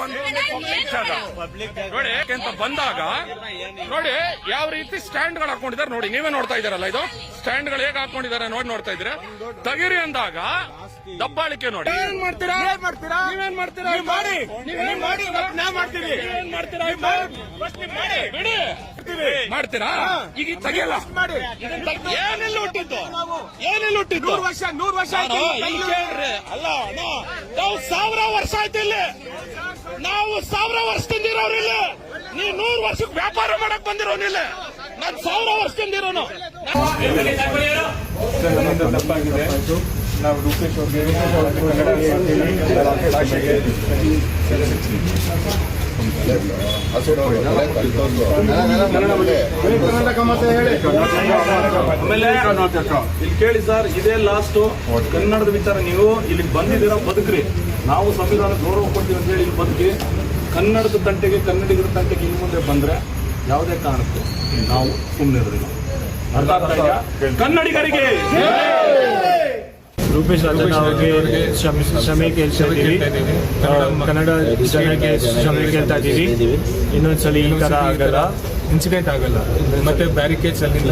Public ನೋಡಿ ಅಂತ ಬಂದಾಗ ನೋಡಿ ಯಾವ ರೀತಿ ಸ್ಟ್ಯಾಂಡ್ಗಳು ಹಾಕೊಂಡಿದ್ದಾರೆ ನೋಡಿ ನೀವೇ ನೋಡ್ತಾ ಇದ್ದೀರಲ್ಲ ಇದು? ಸ್ಟ್ಯಾಂಡ್ಗಳು ಹೇಗೆ ಹಾಕೊಂಡಿದ್ದಾರೆ ನೋಡಿ ನೋಡ್ತಾ ಇದ್ರೆ ತಗಿರಿ ಅಂದಾಗ ದಬ್ಬಾಳಿಕೆ ನೋಡಿ. ಏನ್ ಮಾಡ್ತೀರಾ? ಏನ್ ಮಾಡ್ತೀರಾ? ನೀವೇನ್ ಮಾಡ್ತೀರಾ? ನೀವ್ ಮಾಡಿ. ನೀವ್ ಮಾಡಿ, ನಾ ಮಾಡ್ತೀವಿ. ಏನ್ ಮಾಡ್ತೀರಾ? ಮಾಡಿ. ಬಿಡಿ. ಮಾಡ್ತೀರಾ. ಈಗ ತಗಿಯಲ್ಲ. ಮಾಡಿ. ಏನೆಲ್ಲ ಹುಟ್ಟಿದ್ದು? ಏನೆಲ್ಲ ಹುಟ್ಟಿದ್ದು? ನೂರು ವರ್ಷ ನೂರು ವರ್ಷ ಆಯ್ತು ಅಲ್ಲ ಅಣ್ಣ, ನಾವು ಸಾವಿರ ವರ್ಷ ಆಯ್ತು ಇಲ್ಲಿ. ನಾವು ಸಾವಿರ ವರ್ಷದಿಂದ ಇರೋರಿಲ್ಲ ನೀ ನೂರು ವರ್ಷಕ್ಕೆ ವ್ಯಾಪಾರ ಮಾಡಕ್ ಬಂದಿರೋನಿಲ್ಲ ನಾನು ಸಾವಿರ ವರ್ಷದಿಂದ ಇರೋನು. ನಾವು ರೂಪೇಶ್ ಅವ್ರಿಗೆ ಇಲ್ಲಿ ಕೇಳಿ ಸರ್, ಇದೇ ಲಾಸ್ಟ್ ಕನ್ನಡದ ವಿಚಾರ ನೀವು ಇಲ್ಲಿ ಬಂದಿದ್ದೀರಾ, ಬದುಕ್ರಿ. ನಾವು ಸಂವಿಧಾನ ಗೌರವ ಕೊಡ್ತೀವಿ ಅಂತ ಹೇಳಿ ಇಲ್ಲಿ ಬದುಕಿ, ಕನ್ನಡದ ತಂಟೆಗೆ, ಕನ್ನಡಿಗರ ತಂಟೆಗೆ ಇನ್ನು ಮುಂದೆ ಬಂದ್ರೆ ಯಾವುದೇ ಕಾರಣಕ್ಕೂ ನಾವು ಸುಮ್ಮನೆ ಇದೆಯಾ? ಕನ್ನಡಿಗರಿಗೆ! ರೂಪೇಶ್ ರಾಜಣ್ಣ ಅವ್ರಿಗೆ ಕ್ಷಮೆ ಕೇಳ್ತಾ ಇದ್ದೀವಿ. ಕನ್ನಡ ಜನಕ್ಕೆ ಕ್ಷಮೆ ಕೇಳ್ತಾ ಇದ್ದೀವಿ. ಇನ್ನೊಂದ್ಸಲ ಈ ಥರ ಆಗಲ್ಲ. ಇನ್ಸಿಡೆಂಟ್ ಆಗಲ್ಲ. ಮತ್ತೆ ಬ್ಯಾರಿಕೇಡ್ಸ್ ಅಲ್ಲಿಂದ